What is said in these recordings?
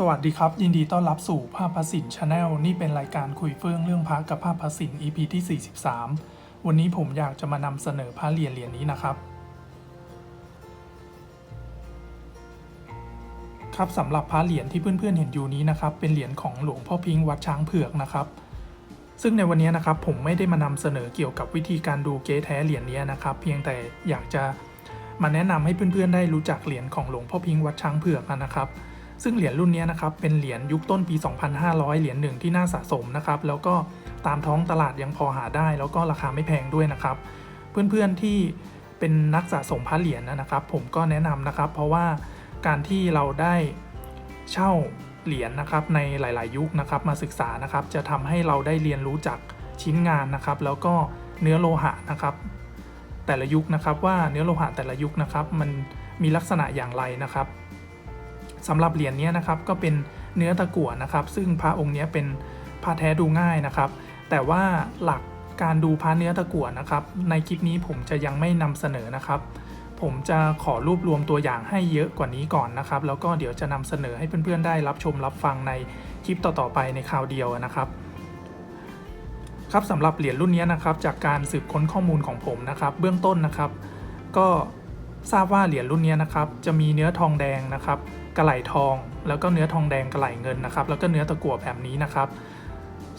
สวัสดีครับ ยินดีต้อนรับสู่ภาพพระสินชาแนลนี่เป็นรายการคุยเฟื่องเรื่องพระกับภาพพระสิน EP ที่ 43 วันนี้ผมอยากจะมานำเสนอพระเหรียญเหรียญนี้นะครับ ครับสำหรับพระเหรียญที่เพื่อนๆเห็นอยู่นี้นะครับ เป็นเหรียญของหลวงพ่อพิงค์วัดช้างเผือกนะครับ ซึ่งในวันนี้นะครับผมไม่ได้มานำเสนอเกี่ยวกับวิธีการดูเก๊แท้เหรียญนี้นะครับ เพียงแต่อยากจะมาแนะนำให้เพื่อนๆได้รู้จักเหรียญของหลวงพ่อพิงค์วัดช้างเผือกนะครับ ซึ่งเหรียญรุ่นนี้นะครับเป็นเหรียญยุคต้นปี 2500 เหรียญหนึ่งที่น่าสะสมนะครับแล้วก็ตามท้องตลาดยังพอหาได้ แล้วก็ราคาไม่แพงด้วยนะครับ เพื่อนๆที่เป็นนักสะสมพระเหรียญนะครับ ผมก็แนะนำนะครับ เพราะว่าการที่เราได้เช่าเหรียญนะครับในหลาย ๆ ยุคนะครับมาศึกษานะครับ จะทำให้เราได้เรียนรู้จากชิ้นงานนะครับ แล้วก็เนื้อโลหะนะครับ แต่ละยุคนะครับว่าเนื้อโลหะแต่ละยุคนะครับ มันมีลักษณะอย่างไรนะครับ สำหรับเหรียญนี้นะครับก็เป็นเนื้อตะกั่วนะครับ ซึ่งพระองค์นี้เป็นพระแท้ดูง่ายนะครับ แต่ว่าหลักการดูพระเนื้อตะกั่วนะครับ ในคลิปนี้ผมจะยังไม่นำเสนอนะครับ ผมจะขอรวบรวมตัวอย่างให้เยอะกว่านี้ก่อนนะครับ แล้วก็เดี๋ยวจะนำเสนอให้เพื่อนๆได้รับชมรับฟังในคลิปต่อๆไปในคราวเดียวนะครับครับสำหรับเหรียญรุ่นนี้นะครับจากการสืบค้นข้อมูลของผมนะครับ เบื้องต้นนะครับ ก็ ทราบว่าเหรียญรุ่นนี้นะครับ จะมีเนื้อทองแดงนะครับกระไหลทอง แล้วก็เนื้อทองแดงกระไหลเงินนะครับ แล้วก็เนื้อตะกั่วแบบนี้นะครับ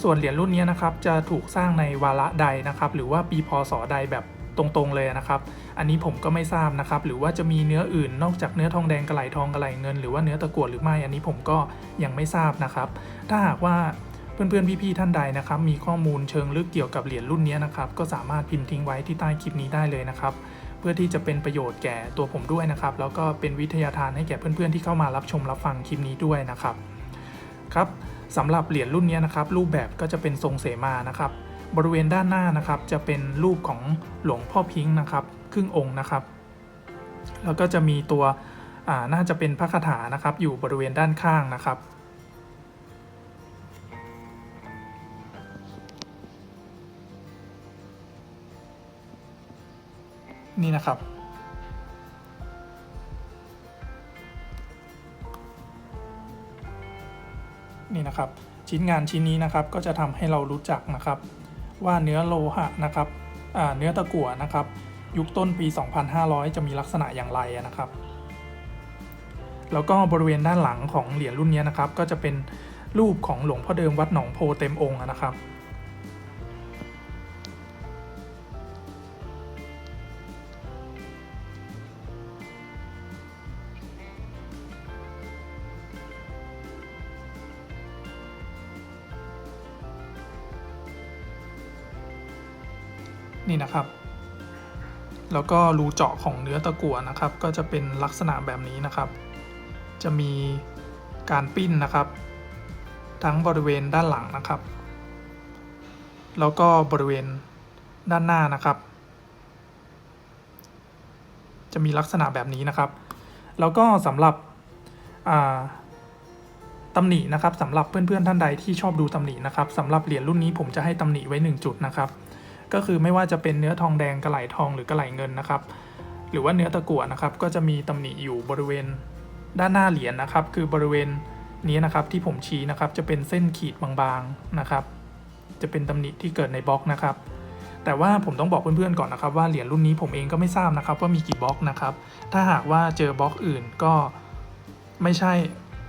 ส่วนเหรียญรุ่นนี้นะครับ จะถูกสร้างในวาระใดนะครับ หรือว่าปีพศใดแบบตรงๆเลยนะครับ อันนี้ผมก็ไม่ทราบนะครับ หรือว่าจะมีเนื้ออื่นนอกจากเนื้อทองแดงกระไหลทองกระไหลเงิน หรือว่าเนื้อตะกั่วหรือไม่ อันนี้ผมก็ยังไม่ทราบนะครับ ถ้าหากว่าเพื่อนๆพี่ๆท่านใดนะครับ มีข้อมูลเชิงลึกเกี่ยวกับเหรียญรุ่นนี้นะครับ ก็สามารถพิมพ์ทิ้งไว้ที่ใต้คลิปนี้ได้เลยนะครับ เพื่อที่จะเป็นประโยชน์แก่ตัวผมด้วยนะครับ แล้วก็เป็นวิทยาทานให้แก่เพื่อนๆที่เข้ามารับชมรับฟังคลิปนี้ด้วยนะครับครับสำหรับเหรียญรุ่นนี้นะครับ รูปแบบก็จะเป็นทรงเสมานะครับ บริเวณด้านหน้านะครับจะเป็นรูปของหลวงพ่อพิงค์นะครับ ครึ่งองค์นะครับ แล้วก็จะมีตัวน่าจะเป็นพระคาถานะครับ อยู่บริเวณด้านข้างนะครับ นี่นะครับ นี่นะครับ ชิ้นงานชิ้นนี้นะครับก็จะทำให้เรารู้จักนะครับ ว่าเนื้อโลหะนะครับเนื้อตะกั่วนะครับ ยุคต้นปี 2500 จะมีลักษณะอย่างไรนะครับ แล้วก็บริเวณด้านหลังของเหรียญรุ่นนี้นะครับ ก็จะเป็นรูปของหลวงพ่อเดิมวัดหนองโพเต็มองค์นะครับ นี่นะครับ แล้วก็รูเจาะของเนื้อตะกั่วนะครับ ก็จะเป็นลักษณะแบบนี้นะครับ จะมีการปิ้นนะครับ ทั้งบริเวณด้านหลังนะครับ แล้วก็บริเวณด้านหน้านะครับ จะมีลักษณะแบบนี้นะครับ แล้วก็สำหรับตำหนินะครับสำหรับเพื่อนๆท่านใดที่ชอบดูตำหนินะครับสำหรับเหรียญรุ่นนี้ผมจะให้ตำหนิไว้ 1 จุดนะครับ ก็คือไม่ว่าจะเป็นเนื้อทองแดงกระไหลทองหรือกระไหลเงินนะครับ หรือว่าเนื้อตะกั่วนะครับ ก็จะมีตำหนิอยู่บริเวณด้านหน้าเหรียญนะครับ คือบริเวณนี้นะครับที่ผมชี้นะครับจะเป็นเส้นขีดบางๆนะครับ จะเป็นตำหนิที่เกิดในบล็อกนะครับ แต่ว่าผมต้องบอกเพื่อนๆก่อนนะครับ ว่าเหรียญรุ่นนี้ผมเองก็ไม่ทราบนะครับ ว่ามีกี่บล็อกนะครับ ถ้าหากว่าเจอบล็อกอื่นก็ไม่ใช่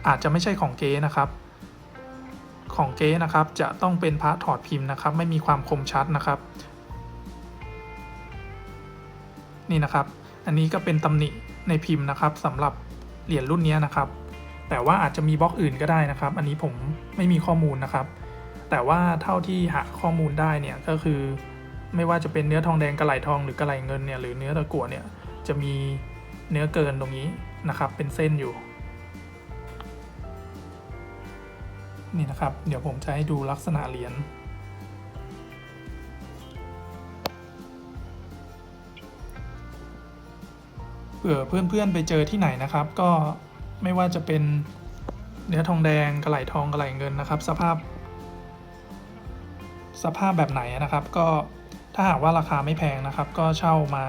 อาจจะไม่ใช่ของเก๊นะครับ ของเก๊นะครับ จะต้องเป็นพระถอดพิมพ์นะครับ ไม่มีความคมชัดนะครับ นี่นะครับ อันนี้ก็เป็นตำหนิในพิมพ์นะครับสำหรับเหรียญรุ่นนี้นะครับ แต่ว่าอาจจะมีบล็อกอื่นก็ได้นะครับ อันนี้ผมไม่มีข้อมูลนะครับ แต่ว่าเท่าที่หาข้อมูลได้เนี่ยก็คือ ไม่ว่าจะเป็นเนื้อทองแดงกระไหลทองหรือกระไหลเงินเนี่ยหรือเนื้อตะกั่วเนี่ยจะมีเนื้อเกินตรงนี้นะครับ เป็นเส้นอยู่ นี่นะครับ เดี๋ยวผมจะให้ดูลักษณะเหรียญเผื่อเพื่อนๆไปเจอที่ไหนนะครับ ก็ไม่ว่าจะเป็นเนื้อทองแดงกระไหลทองกระไหลเงินนะครับ สภาพ สภาพแบบไหนนะครับ ก็ถ้าหากว่าราคาไม่แพงนะครับ ก็เช่ามา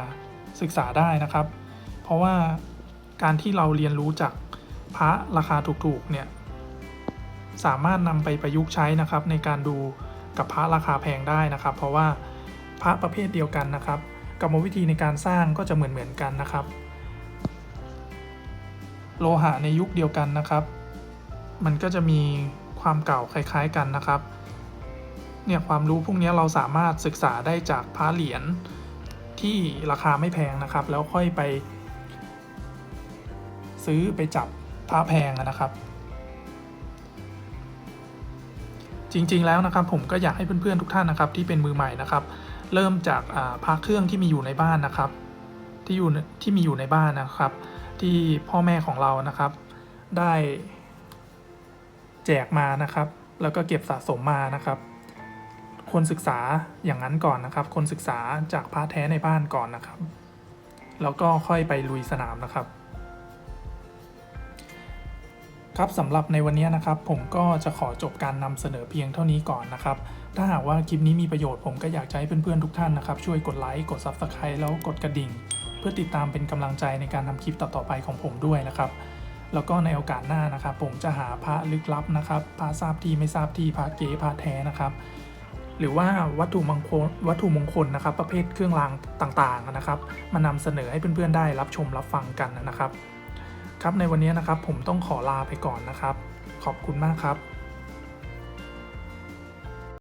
ศึกษาได้นะครับ เพราะว่าการที่เราเรียนรู้จากพระราคาถูกๆเนี่ย สามารถนำไปประยุกต์ใช้นะครับในการดูกับพระราคาแพงได้นะครับ เพราะว่าพระประเภทเดียวกันนะครับกรรมวิธีในการสร้างก็จะเหมือนเหมือนๆกันนะครับ โลหะในยุคเดียวกันนะครับ มันก็จะมีความเก่าคล้ายๆกันนะครับ เนี่ยความรู้พวกนี้เราสามารถศึกษาได้จากพระเหรียญที่ราคาไม่แพงนะครับ แล้วค่อยไป ซื้อไปจับพระแพงนะครับ จริง ๆ แล้วนะครับผมก็อยากให้เพื่อนๆทุกท่านนะครับที่เป็นมือใหม่นะครับเริ่มจากอ่าพระเครื่องที่มีอยู่ในบ้านนะครับ ที่อยู่ที่มีอยู่ในบ้านนะครับ ที่พ่อแม่ของเรานะครับ ได้แจกมานะครับ แล้วก็เก็บสะสมมานะครับควรศึกษาอย่างนั้นก่อนนะครับควรศึกษาจากพระแท้ในบ้านก่อนนะครับ แล้วก็ค่อยไปลุยสนามนะครับ ครับสำหรับในวันนี้นะครับผมก็จะขอจบการนำเสนอเพียงเท่านี้ก่อนนะครับ ถ้าหากว่าคลิปนี้มีประโยชน์ผมก็อยากจะให้เพื่อนๆทุกท่านนะครับ ช่วยกดไลค์กด Subscribe แล้วกดกระดิ่ง เพื่อติดตามเป็นกำลังใจในการทำคลิปต่อๆไปของผมด้วยนะครับ แล้วก็ในโอกาสหน้านะครับ ผมจะหาพระลึกลับนะครับพระทราบที่ไม่ทราบที่พระเก๋พระแท้นะครับหรือว่าวัตถุมงคลวัตถุมงคลนะครับ ประเภทเครื่องรางต่างๆนะครับ มานำเสนอให้เพื่อนๆได้รับชมรับฟังกันนะครับ ครับในวันนี้นะครับผมต้องขอลาไปก่อนนะครับ ขอบคุณมากครับ